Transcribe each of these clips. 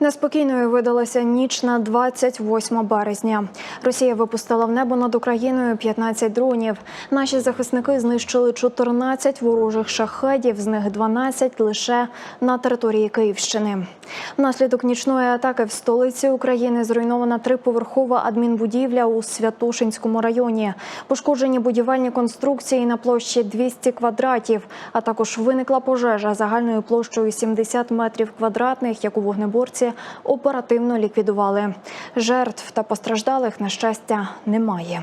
Неспокійною видалася ніч на 28 березня. Росія випустила в небо над Україною 15 дронів. Наші захисники знищили 14 ворожих шахедів, з них 12 лише на території Київщини. Внаслідок нічної атаки в столиці України зруйнована триповерхова адмінбудівля у Святошинському районі. Пошкоджені будівельні конструкції на площі 200 квадратів, а також виникла пожежа загальною площею 70 метрів квадратних, яку вогнеборці оперативно ліквідували. Жертв та постраждалих, на щастя, немає.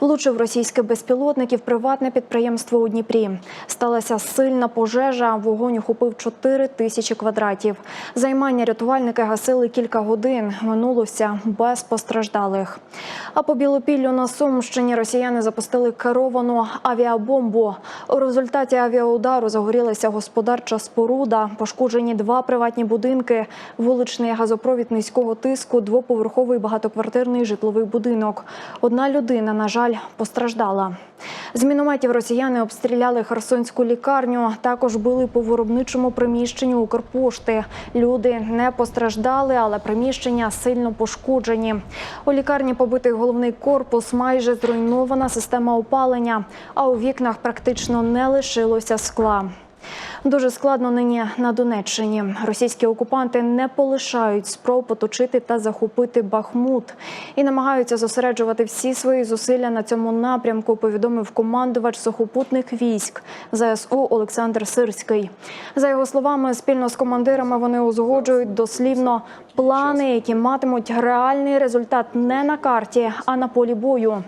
Влучив російський безпілотник і в приватне підприємство у Дніпрі. Сталася сильна пожежа. Вогонь охопив 4 тисячі квадратів. Займання рятувальники гасили кілька годин. Минулося без постраждалих. А по Білопіллю на Сумщині росіяни запустили керовану авіабомбу. У результаті авіаудару загорілася господарча споруда. Пошкоджені два приватні будинки, вуличний газопровід низького тиску, двоповерховий багатоквартирний житловий будинок. Одна людина, на жаль, постраждала. З мінометів росіяни обстріляли Херсонську лікарню. Також били по виробничому приміщенню Укрпошти. Люди не постраждали, але приміщення сильно пошкоджені. У лікарні побитий головний корпус, майже зруйнована система опалення, а у вікнах практично не лишилося скла. Дуже складно нині на Донеччині. Російські окупанти не полишають спроб оточити та захопити Бахмут і намагаються зосереджувати всі свої зусилля на цьому напрямку. Повідомив командувач сухопутних військ ЗСУ Олександр Сирський. За його словами, спільно з командирами вони узгоджують дослівно плани, які матимуть реальний результат не на карті, а на полі бою.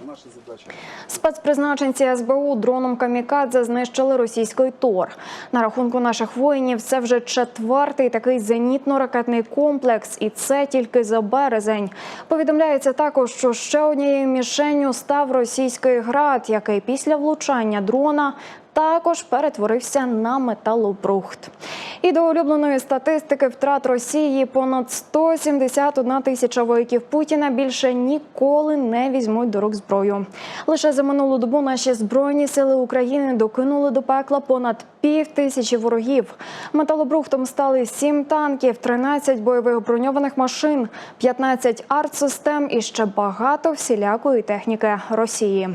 Спецпризначенці СБУ дроном Камікадзе знищили російський тор. На рахунку наших воїнів це вже четвертий такий зенітно-ракетний комплекс, і це тільки за березень. Повідомляється також, що ще однією мішенню став російський град, який після влучання дрона. Також перетворився на металобрухт. І до улюбленої статистики втрат Росії понад 171 тисяча вояків Путіна більше ніколи не візьмуть до рук зброю. Лише за минулу добу наші збройні сили України докинули до пекла понад пів тисячі ворогів. Металобрухтом стали 7 танків, 13 бойових броньованих машин, 15 артсистем і ще багато всілякої техніки Росії.